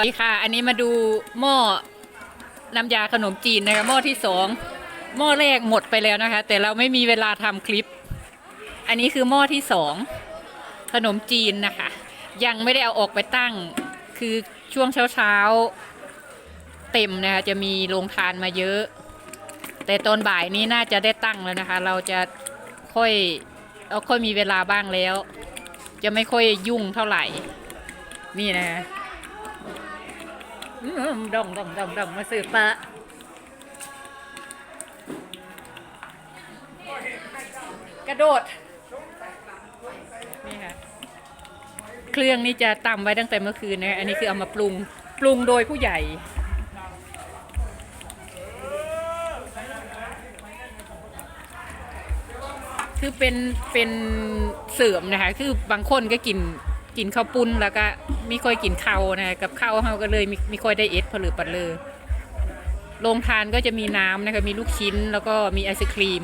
สวัสดีค่ะ อันนี้มาดูหม้อน้ำยาขนมจีนนะคะหม้อที่สองหม้อแรกหมดไปแล้วนะคะ แต่เราไม่มีเวลาทำคลิป อันนี้คือหม้อที่สองขนมจีนนะคะ ยังไม่ได้เอาออกไปตั้ง คือช่วงเช้าเช้าๆเต็มนะคะจะมีโรงทานมาเยอะ แต่ตอนบ่ายนี้น่าจะได้ตั้งแล้วนะคะ เราจะค่อยเอาค่อยมีเวลาบ้างแล้ว จะไม่ค่อยยุ่งเท่าไหร่ นี่นะคะ ดองดองดองดองมาสืบปะกระโดด นี่ค่ะ เครื่องนี่จะตำไว้ตั้งแต่เมื่อคืนนะ อันนี้คือเอามาปรุง ปรุงโดยผู้ใหญ่ คือเป็นเป็นเสริมนะคะ คือบางคนก็กิน กินข้าวปุ้นแล้วก็ไม่ค่อยกินข้าวนะกับข้าวเขาก็เลยไมไม่ค่อยได้เอสผลือปัดเลยโรงทานก็จะมีน้ำนะคะมีลูกชิ้นแล้วก็มีไอศครีม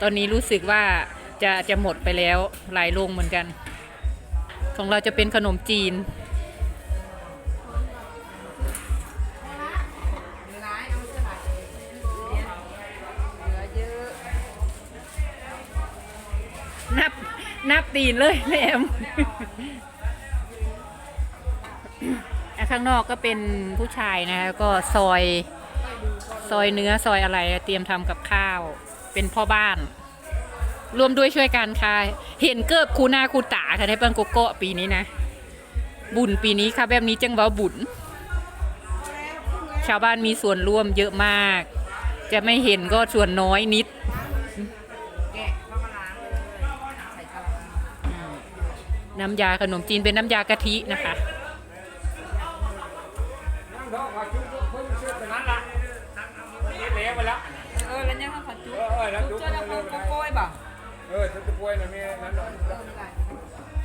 ตอนนี้รู้สึกว่าจะจะหมดไปแล้วหลายโรงเหมือนกัน ของเราจะเป็นขนมจีน นับตีนเลยแหลมอะข้างนอกก็เป็นผู้ชายนะคะก็ซอยซอยเนื้อซอยอะไรเตรียมทำกับข้าว เป็นพ่อบ้าน รวมด้วยช่วยกันค่ะ เห็นเกิบคูหน้าคูตาค่ะในปังโกโก้ปีนี้นะ บุญปีนี้ค่ะแบบนี้จังเว้าบุญชาวบ้านมีส่วนร่วมเยอะมาก จะไม่เห็นก็ส่วนน้อยนิด แก น้ำยาขนมจีนเป็นน้ำยากะทินะคะนั่งดอกว่าชุบเอไปนั้นละนี่เละไปแล้วเอแล้วเนี่ยเขาขอจุ๊เออเออแล้วจุ๊บเจ้าจะโกโกยบ่เออชุบตะกล้วยนะมีนั้นดอก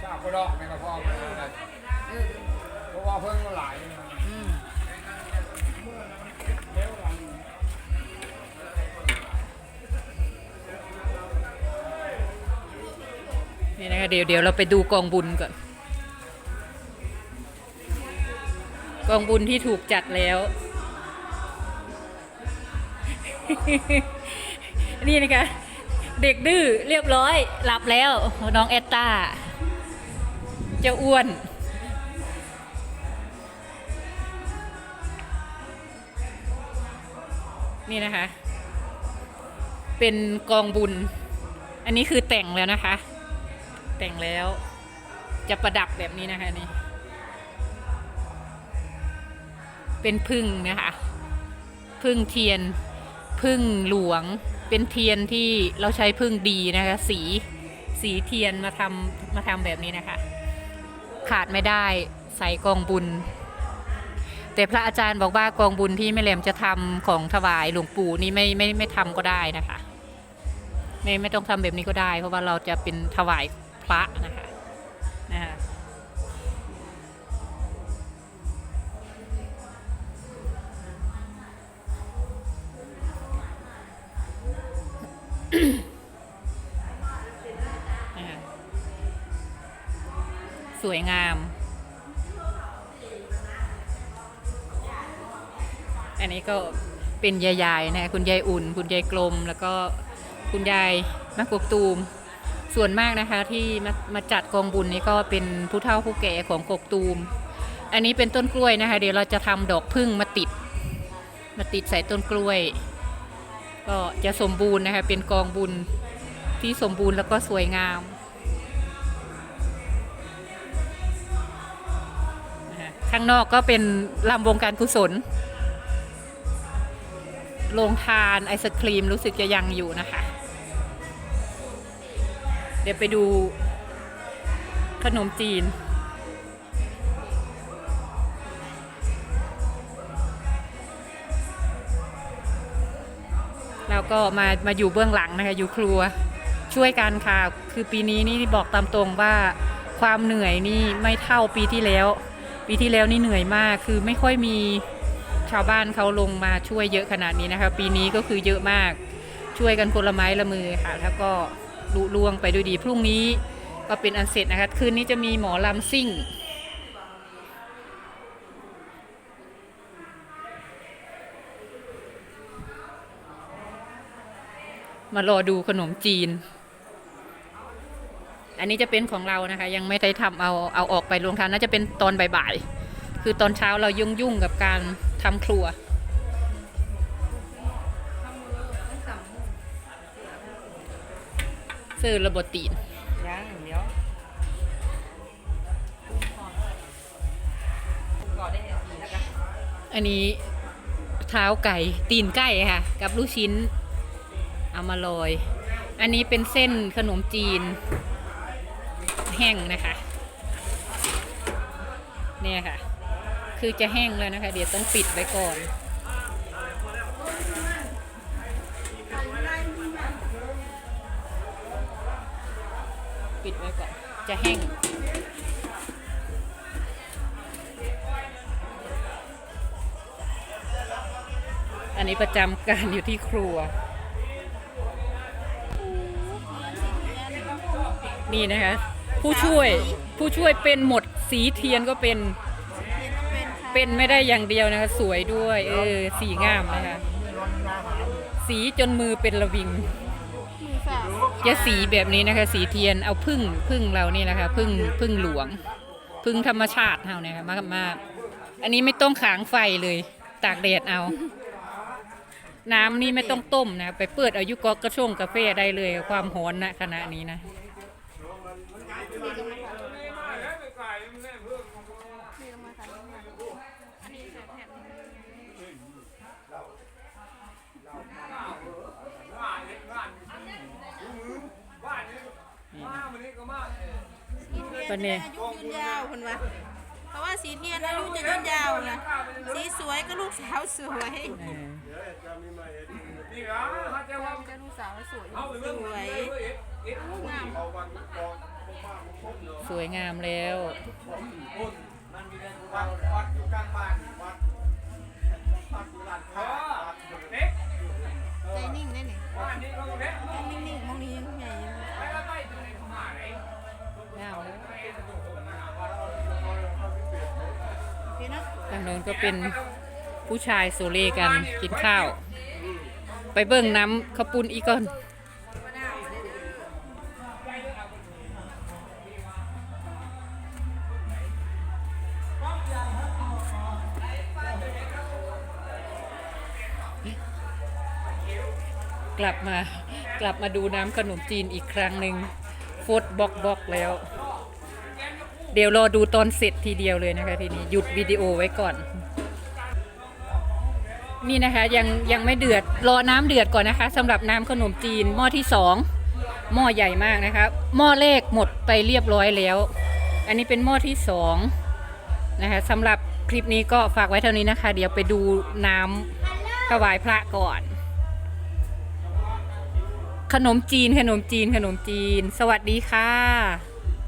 ชาบก็ดอกในกระเพาะเพราะว่าเพิ่งหลาย นี่นะคะเดี๋ยวเดี๋ยวเราไปดูกองบุญก่อน กองบุญที่ถูกจัดแล้ว นี่นะคะ เด็กดื้อเรียบร้อยหลับแล้ว น้องแอตตาเจ้าอ้วนนี่นะคะ เป็นกองบุญ อันนี้คือแต่งแล้วนะคะ แต่งแล้ว จะประดับแบบนี้นะคะนี่ เป็นพึ่งนะคะ พึ่งเทียน พึ่งหลวง เป็นเทียนที่เราใช้พึ่งดีนะคะ สีสีเทียนมาทำมาทำแบบนี้นะคะ ขาดไม่ได้ใส่กองบุญ แต่พระอาจารย์บอกว่ากองบุญที่แม่แหลมจะทำของถวายหลวงปู่นี่ไม่ไม่ไม่ทำก็ได้นะคะไม่ไม่ต้องทำแบบนี้ก็ได้ เพราะว่าเราจะเป็นถวาย พระนะคะนะคะสวยงาม อันนี้ก็เป็นยายๆนะคะคุณยายอุ่น คุณยายกลม แล้วก็คุณยายมะกกตูม ส่วนมากนะคะที่มามาจัดกองบุญนี้ก็เป็นผู้เฒ่าผู้แก่ของกกตูม อันนี้เป็นต้นกล้วยนะคะ เดี๋ยวเราจะทำดอกพึ่งมาติด มาติดใส่ต้นกล้วย ก็จะสมบูรณ์นะคะ เป็นกองบุญที่สมบูรณ์แล้วก็สวยงามข้างนอกก็เป็นลำวงการกุศลโรงทานไอศครีมรู้สึกจะยังอยู่นะคะ เดี๋ยวไปดูขนมจีนแล้วก็มามาอยู่เบื้องหลังนะคะ อยู่ครัวช่วยกันค่ะ คือปีนี้นี่บอกตามตรงว่าความเหนื่อยนี่ไม่เท่าปีที่แล้ว ปีที่แล้วนี่เหนื่อยมาก คือไม่ค่อยมีชาวบ้านเขาลงมาช่วยเยอะขนาดนี้นะคะ ปีนี้ก็คือเยอะมากช่วยกันคนละไม้ละมือค่ะ แล้วก็ ลุล่วงไปด้วยดีพรุ่งนี้ก็เป็นอันเสร็จนะคะคืนนี้จะมีหมอลำซิ่ง มารอดูขนมจีน อันนี้จะเป็นของเรานะคะ ยังไม่ได้ทำเอาเอาออกไปรวงทานน่าจะเป็นตอนบ่ายๆคือตอนเช้าเรายุ่งยุ่งกับการทำครัว ซื้อระบบตีนย่างเดี๋ยวก่อได้นาทีแล้วกันอันนี้เท้าไก่ตีนไก่ค่ะ กับลูกชิ้น เอามาโรยอันนี้เป็นเส้นขนมจีน แห้งนะคะ เนี่ยค่ะ คือจะแห้งแล้วนะคะ เดี๋ยวต้องปิดไว้ก่อน จะแห้ง อันนี้ประจำการอยู่ที่ครัว นี่นะคะ ผู้ช่วยผู้ช่วยเป็นหมดสีเทียนก็เป็น เป็นไม่ได้อย่างเดียวนะคะ สวยด้วย เออ สีงามนะคะ สีจนมือเป็นระวิง จะสีแบบนี้นะคะ สีเทียนเอาพึ่งพึ่งเรานี่นะคะพึ่งพึ่งหลวง พึ่งธรรมชาติเฮาเนี่ยค่ะมากมาอันนี้ไม่ต้องขางไฟเลยตากแดดเอา น้ำนี่ไม่ต้องต้มนะ ไปเปิดอายุกอกกระช่งกาแฟได้เลยความหอนนะขณะนี้นะ วันนี้อายุยืนยาวคนวะเพราะว่าสีเทียนอายุจะยืนยาวนะสีสวยก็ลูกสาวสวยเออนี่นะฮะเจ้าว่าก็ลูกสาวสวยเอาไปสเรื่องวยงามสวยงามแล้ววัดวัดอยู่กลางบ้านวัดวัดอยู่ลานค้าเด็กใจนิ่งได้หนิบ้านนี้ก็เด็กนิ่งๆมองนี้ยัง โน้นก็เป็นผู้ชายโซเลกันกินข้าว ไปเบิ่งน้ำข้าวปุ้นอีกก่อนกลับมากลับมาดูน้ำขนมจีนอีกครั้งหนึ่งฟดบอกบอกแล้ว เดี๋ยวรอดูตอนเสร็จทีเดียวเลยนะคะทีนี้หยุดวิดีโอไว้ก่อน นี่นะคะยังยังไม่เดือดรอน้ำเดือดก่อนนะคะสำหรับน้ำขนมจีนหม้อที่สองหม้อใหญ่มากนะคะหม้อแรกหมดไปเรียบร้อยแล้ว อันนี้เป็นหม้อที่สองนะคะสำหรับคลิปนี้ก็ฝากไว้เท่านี้นะคะ เดี๋ยวไปดูน้ำถวายพระก่อน ขนมจีนขนมจีนขนมจีน สวัสดีค่ะ